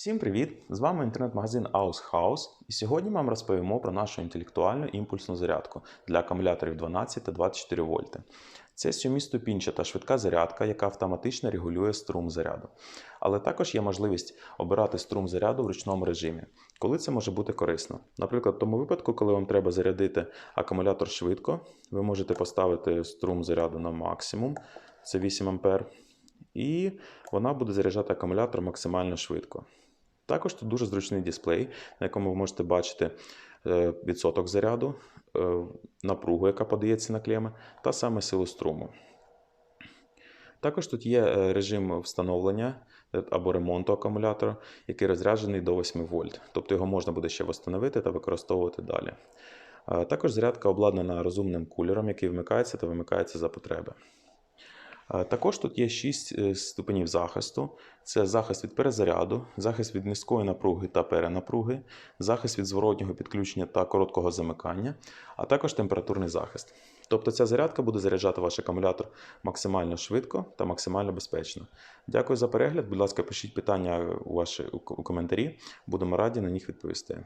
Всім привіт! З вами інтернет-магазин Aus House. І сьогодні ми вам розповімо про нашу інтелектуальну імпульсну зарядку для акумуляторів 12 та 24 вольти. Це сьоміступінчата швидка зарядка, яка автоматично регулює струм заряду. Але також є можливість обирати струм заряду в ручному режимі, коли це може бути корисно. Наприклад, в тому випадку, коли вам треба зарядити акумулятор швидко, ви можете поставити струм заряду на максимум, це 8 А, і вона буде заряджати акумулятор максимально швидко. Також тут дуже зручний дисплей, на якому ви можете бачити е, відсоток заряду, е, напругу, яка подається на клеми, та саме силу струму. Також тут є е, режим встановлення або ремонту акумулятора, який розряджений до 8 вольт. Тобто його можна буде ще встановити та використовувати далі. Також зарядка обладнана розумним кулером, який вмикається та вимикається за потреби. Е, Також тут є 6 ступенів захисту: це захист від перезаряду, захист від низької напруги та перенапруги, захист від зворотнього підключення та короткого замикання, а також температурний захист. Тобто ця зарядка буде заряджати ваш акумулятор максимально швидко та максимально безпечно. Дякую за перегляд. Будь ласка, пишіть питання у ваші у коментарі. Будемо раді на них відповісти.